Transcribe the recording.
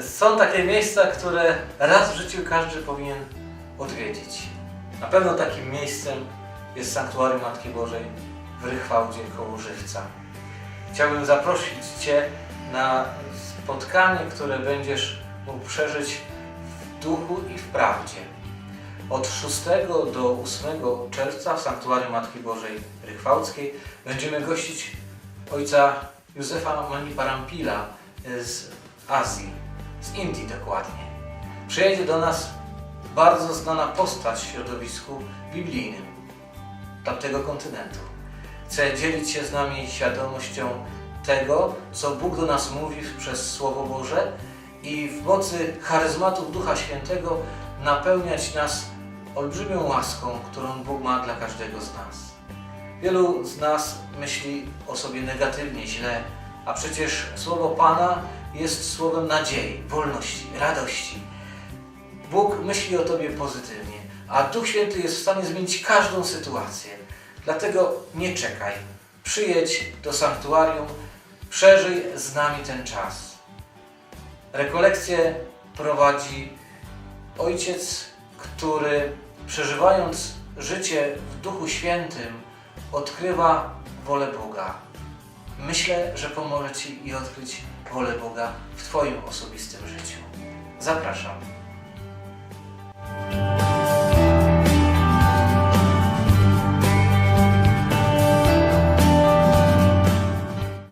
Są takie miejsca, które raz w życiu każdy powinien odwiedzić. Na pewno takim miejscem jest Sanktuarium Matki Bożej w Rychwałdzie koło Żywca. Chciałbym zaprosić Cię na spotkanie, które będziesz mógł przeżyć w duchu i w prawdzie. Od 6 do 8 czerwca w Sanktuarium Matki Bożej Rychwałdzkiej będziemy gościć ojca Józefa Maniparampila z Azji, z Indii dokładnie. Przyjedzie do nas bardzo znana postać w środowisku biblijnym tamtego kontynentu. Chce dzielić się z nami świadomością tego, co Bóg do nas mówi przez Słowo Boże i w mocy charyzmatów Ducha Świętego napełniać nas olbrzymią łaską, którą Bóg ma dla każdego z nas. Wielu z nas myśli o sobie negatywnie, źle, a przecież Słowo Pana jest słowem nadziei, wolności, radości. Bóg myśli o Tobie pozytywnie, a Duch Święty jest w stanie zmienić każdą sytuację. Dlatego nie czekaj. Przyjedź do sanktuarium, przeżyj z nami ten czas. Rekolekcję prowadzi ojciec, który przeżywając życie w Duchu Świętym odkrywa wolę Boga. Myślę, że pomoże Ci i odkryć wolę Boga w Twoim osobistym życiu. Zapraszam.